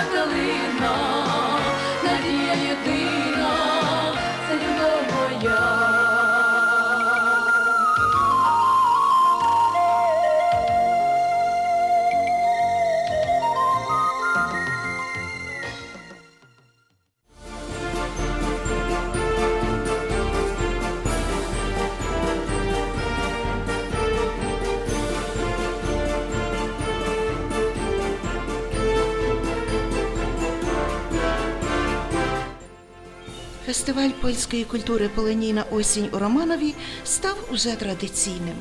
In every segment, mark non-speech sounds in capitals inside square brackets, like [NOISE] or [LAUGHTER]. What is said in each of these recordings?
Natalie. Фестиваль культури Полонійна осінь у Романові став уже традиційним.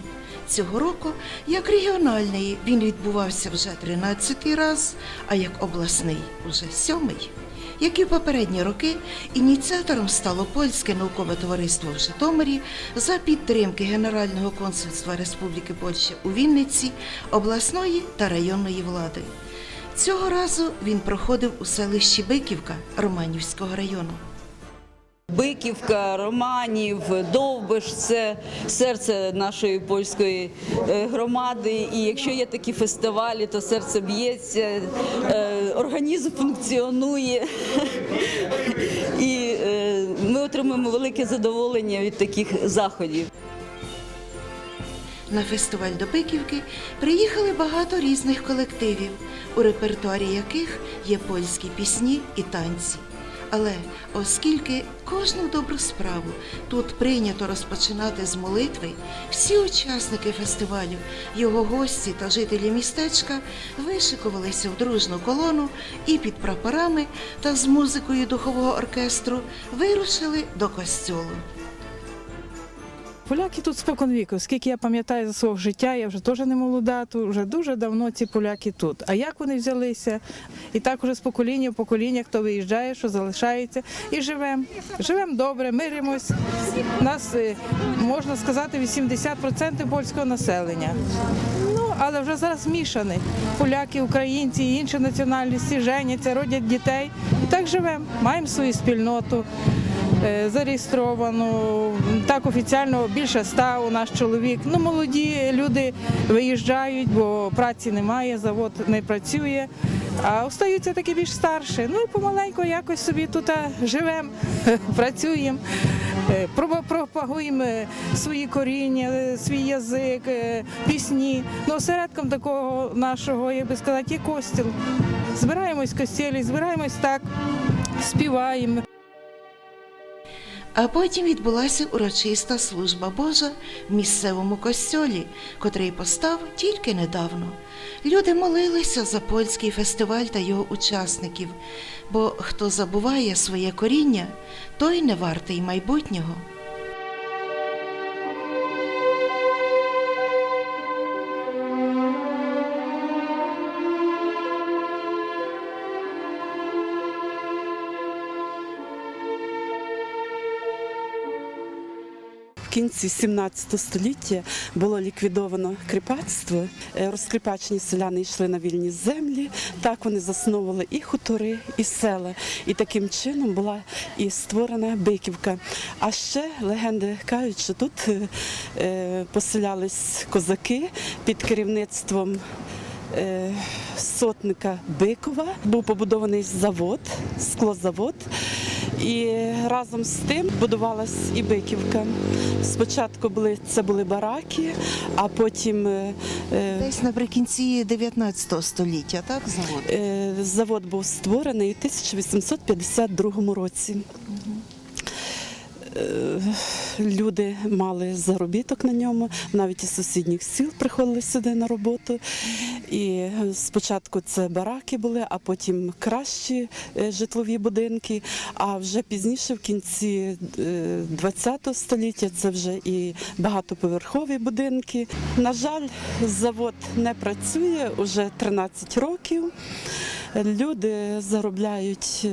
Цього року, як регіональний, він відбувався вже 13-й раз, а як обласний уже сьомий. Як і в попередні роки, ініціатором стало польське наукове товариство в Житомирі за підтримки Генерального консульства Республіки Польща у Вінниці, обласної та районної влади. Цього разу він проходив у селищі Биківка Романівського району. Биківка, Романів, Довбиш це серце нашої польської е, громади. І якщо є такі фестивалі, то серце б'ється, е, організм функціонує. І е, ми отримуємо велике задоволення від таких заходів. На фестиваль до Биківки приїхали багато різних колективів, у репертуарі яких є польські пісні і танці. Але оскільки кожну добру справу тут прийнято розпочинати з молитви, всі учасники фестивалю, його гості та жителі містечка вишикувалися в дружну колону і під прапорами та з музикою духового оркестру вирушили до костьолу. Поляки тут спокон віку. Скільки я пам'ятаю за свого життя, я вже теж не молода, тут вже дуже давно ці поляки тут. А як вони взялися? І так уже з покоління в покоління, хто виїжджає, що залишається, і живемо. Живемо добре, миримось. Нас е, можна сказати 80% польського населення. Ну, але вже зараз змішані. Поляки, українці інші національності женяться, родять дітей. І так живемо. Маємо свою спільноту е, зареєстровану. Так офіційно більше ста у нас чоловік. Ну, молоді люди виїжджають, бо праці немає, завод не працює. А остаються такі більш старші. Ну і помаленьку якось собі тут е, живемо, [LAUGHS] працюємо, е, пропагуємо свої коріння, свій язик, пісні. Ну, осередком такого нашого, як би сказати, є костіл. Збираємось в костілі, збираємось так, співаємо. А потім відбулася урочиста служба Божа в місцевому костьолі, котрий постав тільки недавно. Люди молилися за польський фестиваль та його учасників, бо хто забуває своє коріння, той не вартий майбутнього. Кінці 17 століття було ліквідовано кріпацтво. Е, Розкріпачені селяни йшли на вільні землі. Так вони засновували і хутори, і села. І таким чином була і створена Биківка. А ще легенди кажуть, що тут е, е, поселялись козаки під керівництвом. Сотника Бикова був побудований завод, склозавод, і разом з тим будувалась і Биківка. Спочатку були це були бараки, а потім е, е, Десь наприкінці 19 століття, так, завод? е, завод був створений у 1852 році. Е, Люди мали заробіток на ньому, навіть із сусідніх сіл приходили сюди на роботу. І е, спочатку це бараки були, а потім кращі е, житлові будинки. А вже пізніше, в кінці ХХ століття, це вже і багатоповерхові будинки. На жаль, завод не працює уже 13 років. Люди заробляють.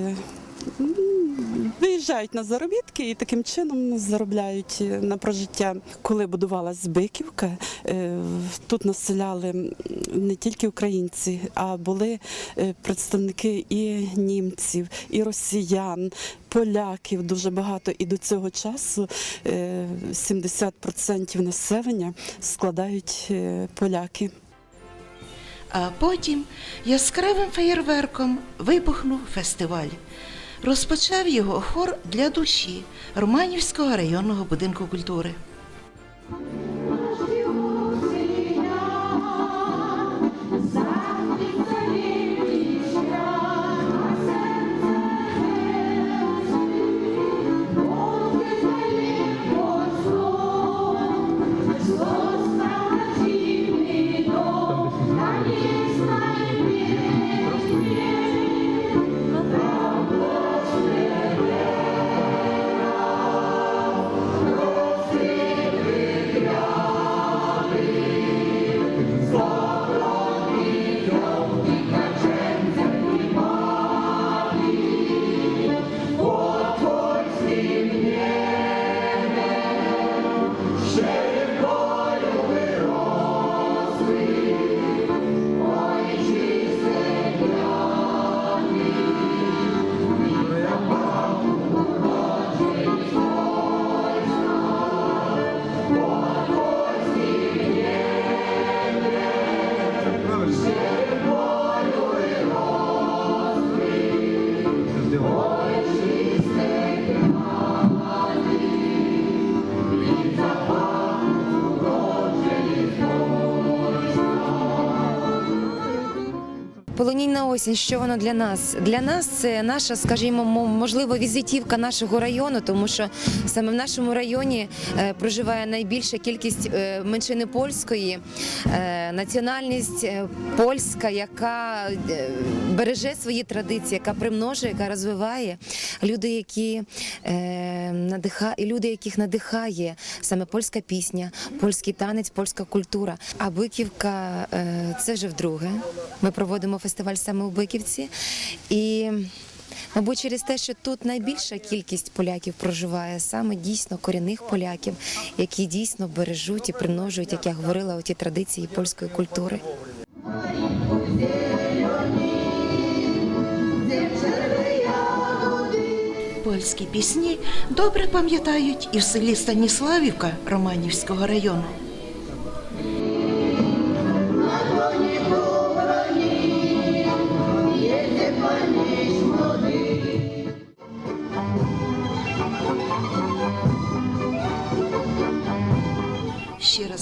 Виїжджають на заробітки і таким чином заробляють е, на прожиття. Коли будувалась Биківка, е, тут населяли не тільки українці, а були е, представники і німців, і росіян, поляків дуже багато. І до цього часу е, 70% населення складають поляки. А потім яскравим феєрверком вибухнув фестиваль. Розпочав його хор для душі Романівського районного будинку культури. Полонійна осінь, що воно для нас? Для нас це наша, скажімо, можливо, візитівка нашого району, тому що саме в нашому районі е, проживає найбільша кількість е, меншини польської, е, національність польська, яка береже свої традиції, яка примножує, яка розвиває люди, які надиха... і люди, яких надихає саме польська пісня, польський танець, польська культура. А Биківка це вже вдруге. Ми проводимо фестиваль саме у Биківці. І Мабуть, через те, що тут найбільша кількість поляків проживає, саме дійсно корінних поляків, які дійсно бережуть і примножують, як я говорила, оті традиції польської культури. Польські пісні добре пам'ятають і в селі Станіславівка Романівського району.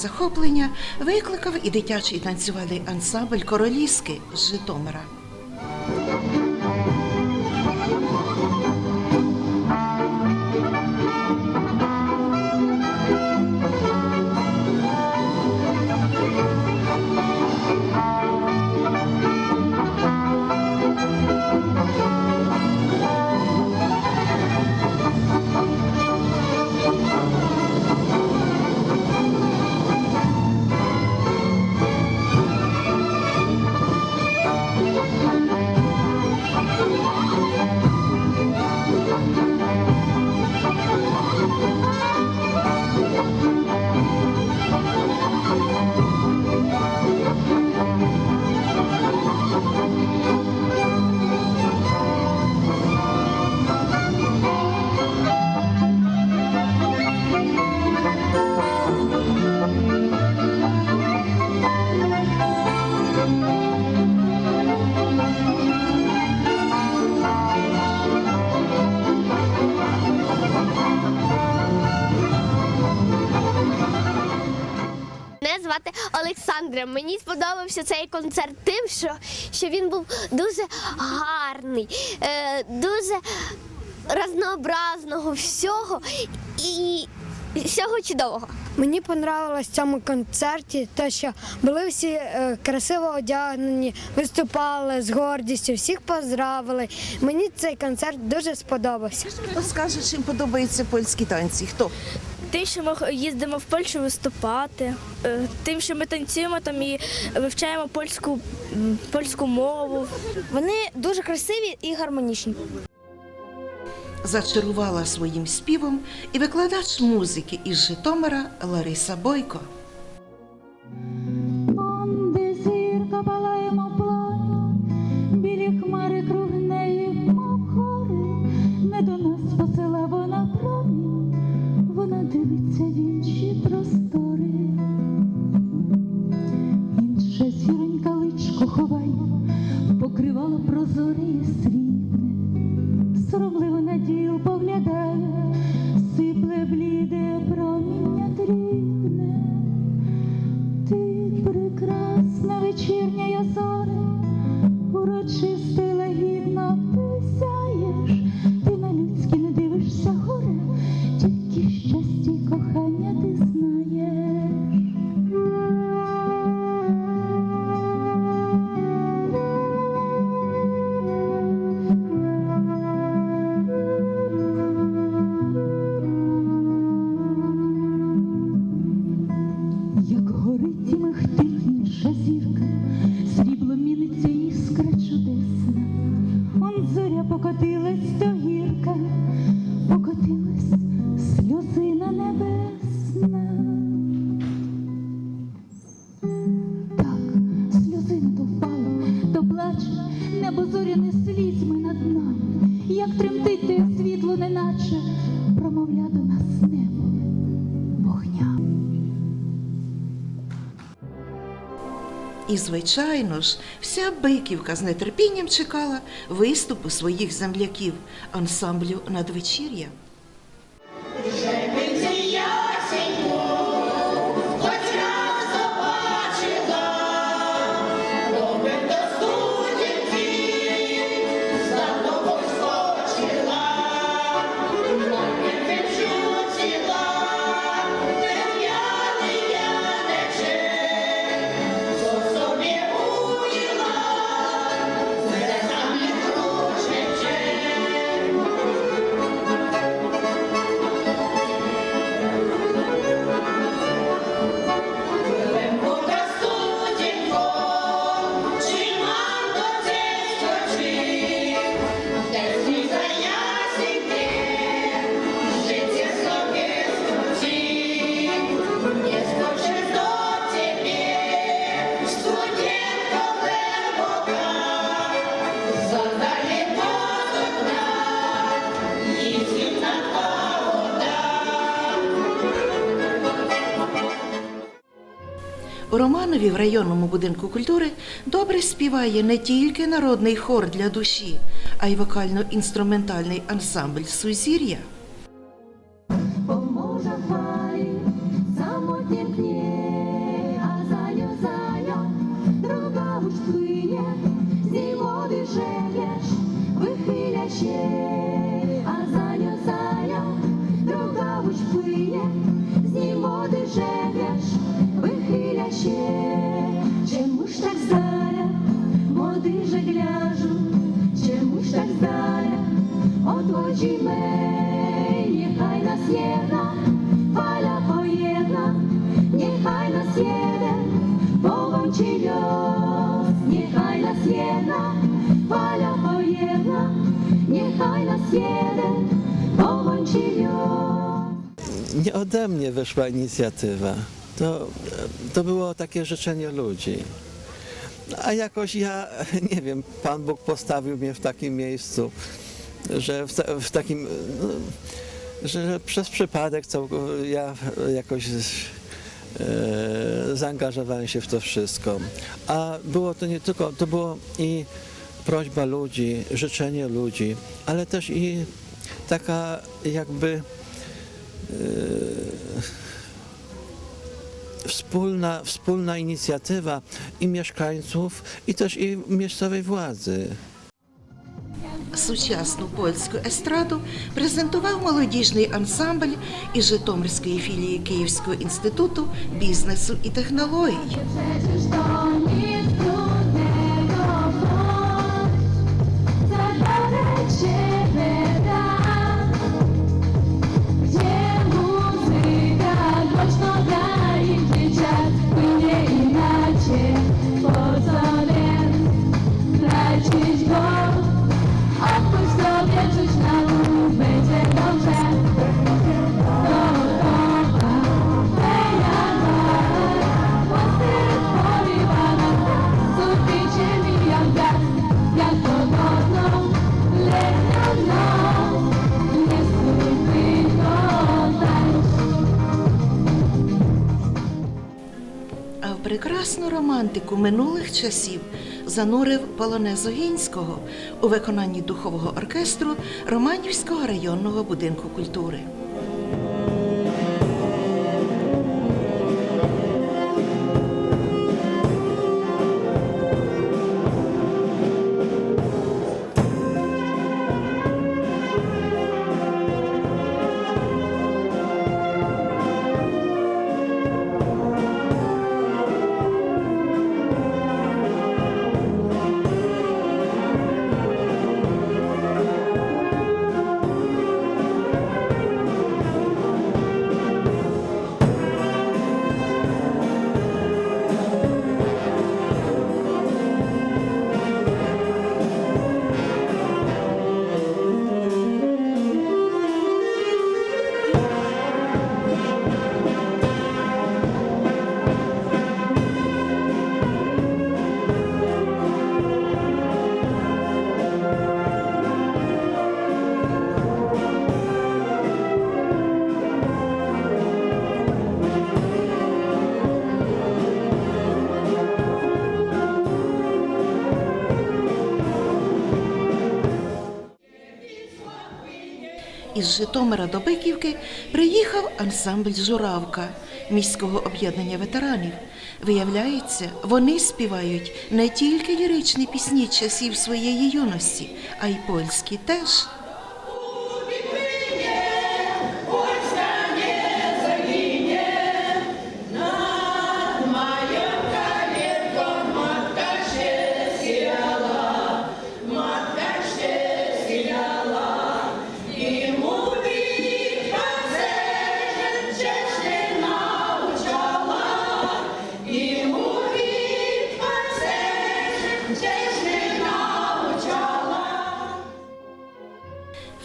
Захоплення викликав і дитячий танцювальний ансамбль Королівський з Житомира. Мені сподобався цей концерт тим, що, що він був дуже гарний, е, дуже разнообразного всього і всього чудового. Мені понравилось в цьому концерті те, що були всі е, красиво одягнені, виступали з гордістю, всіх поздравили. Мені цей концерт дуже сподобався. Хто скаже, чим подобаються польські танці? Хто? Тим, що ми їздимо в Польщу виступати, е, тим, що ми танцюємо там і вивчаємо польську, польську мову. Вони дуже красиві і гармонічні. Зачарувала своїм співом і викладач музики із Житомира Лариса Бойко. Білі хмари круг неї, мов гори, не до нас посила вона звичайно ж, вся Биківка з нетерпінням чекала виступу своїх земляків ансамблю надвечір'я. У Романові в районному будинку культури добре співає не тільки народний хор для душі, а й вокально-інструментальний ансамбль Сузір'я. Nie ode mnie wyszła inicjatywa. To, to było takie życzenie ludzi. A jakoś ja, nie wiem, Pan Bóg postawił mnie w takim miejscu, że w, w takim, no, że przez przypadek co, ja jakoś e, zaangażowałem się w to wszystko. A było to nie tylko, to było i prośba ludzi, życzenie ludzi, ale też i taka jakby wspólna, wspólna inicjatywa i mieszkańców, i też i miejscowej władzy. Сучасну польську естраду презентував молодіжний ансамбль із Житомирської філії Київського інституту бізнесу і технологій. Прекрасну романтику минулих часів занурив полонез Огінського у виконанні духового оркестру Романівського районного будинку культури. Із Житомира до Биківки приїхав ансамбль Журавка міського об'єднання ветеранів. Виявляється, вони співають не тільки ліричні пісні часів своєї юності, а й польські теж.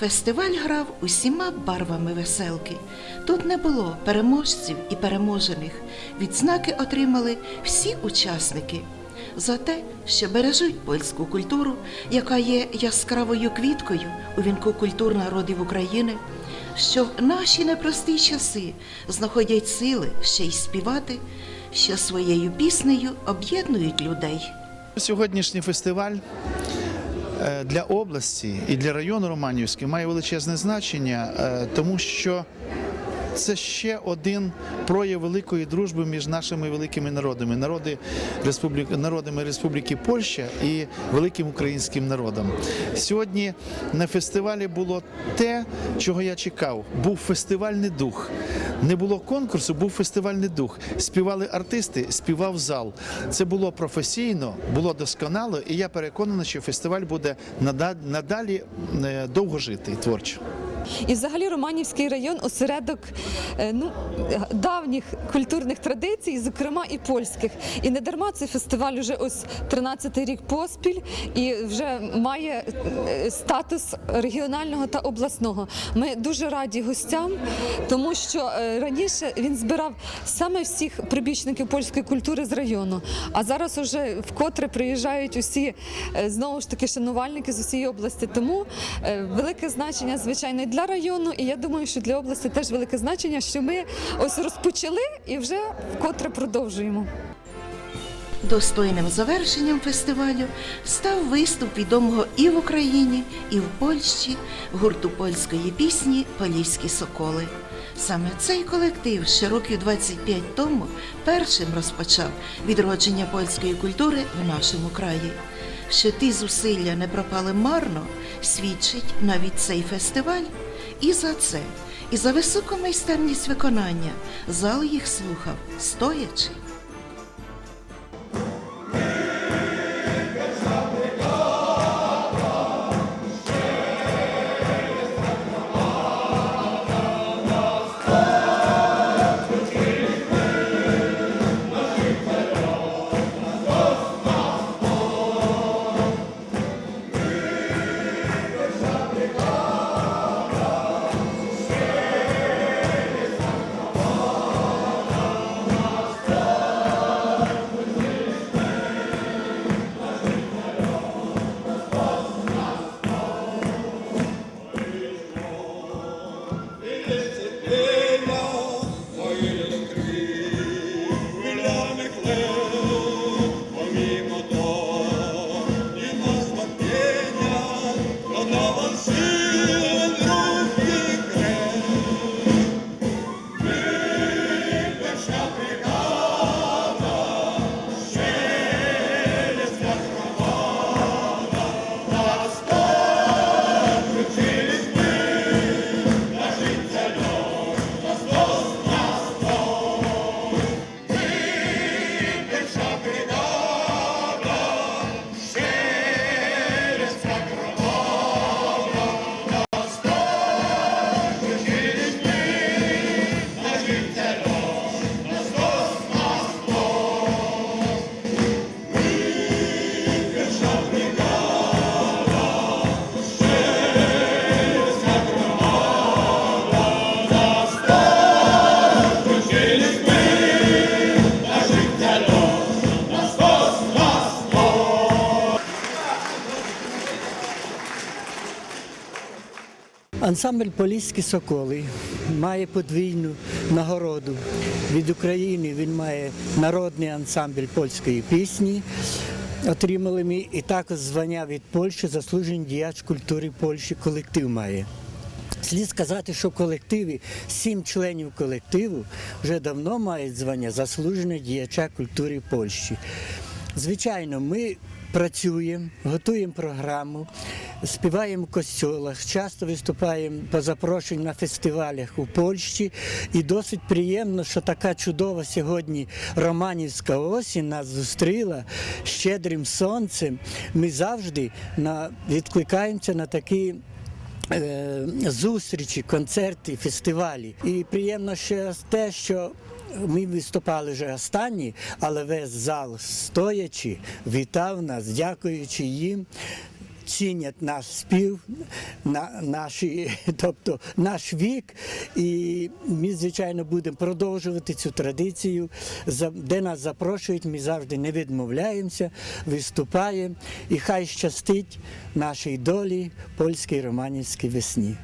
Фестиваль грав усіма барвами веселки. Тут не було переможців і переможених. Відзнаки отримали всі учасники за те, що бережуть польську культуру, яка є яскравою квіткою у вінку культур народів України, що в наші непрості часи знаходять сили ще й співати, що своєю піснею об'єднують людей. Сьогоднішній фестиваль для області і для району Романівський має величезне значення, е, тому що це ще один прояв великої дружби між нашими великими народами, народи Республіки, народами Республіки Польща і великим українським народом. Сьогодні на фестивалі було те, чого я чекав. Був фестивальний дух. Не було конкурсу, був фестивальний дух. Співали артисти, співав зал. Це було професійно, було досконало, і я переконаний, що фестиваль буде нада- надалі е, довго жити творчо. І взагалі Романівський район осередок е, ну, давніх культурних традицій, зокрема і польських. І не дарма цей фестиваль вже ось 13-й рік поспіль і вже має е, статус регіонального та обласного. Ми дуже раді гостям, тому що е, раніше він збирав саме всіх прибічників польської культури з району. А зараз уже вкотре приїжджають усі знову ж таки шанувальники з усієї області. Тому велике значення, звичайно, для району, і я думаю, що для області теж велике значення, що ми ось розпочали і вже вкотре продовжуємо. Достойним завершенням фестивалю став виступ відомого і в Україні, і в Польщі гурту польської пісні Поліські соколи. Саме цей колектив ще років 25 тому першим розпочав відродження польської культури в нашому краї. Що ті зусилля не пропали марно, свідчить навіть цей фестиваль. І за це, і за високу майстерність виконання зал їх слухав стоячи. Ансамбль Поліські Соколи має подвійну нагороду від України. Він має народний ансамбль польської пісні. Отримали ми і також звання від Польщі заслужений діяч культури Польщі колектив має. Слід сказати, що в колективі сім членів колективу вже давно мають звання заслуженого діяча культури Польщі. Звичайно, ми працюємо, готуємо програму, співаємо в костьолах, часто виступаємо по запрошенню на фестивалях у Польщі. І досить приємно, що така чудова сьогодні романівська осінь нас зустріла щедрим сонцем. Ми завжди відкликаємося на такі е, зустрічі, концерти, фестивалі. І приємно ще те, що ми виступали вже останні, але весь зал стоячи, вітав нас, дякуючи їм. Цінять наш спів, на, наші, [LAUGHS] тобто наш вік, і ми, звичайно, будемо продовжувати цю традицію. Де нас запрошують, ми завжди не відмовляємося, виступаємо. І хай щастить нашій долі польській романівській весні.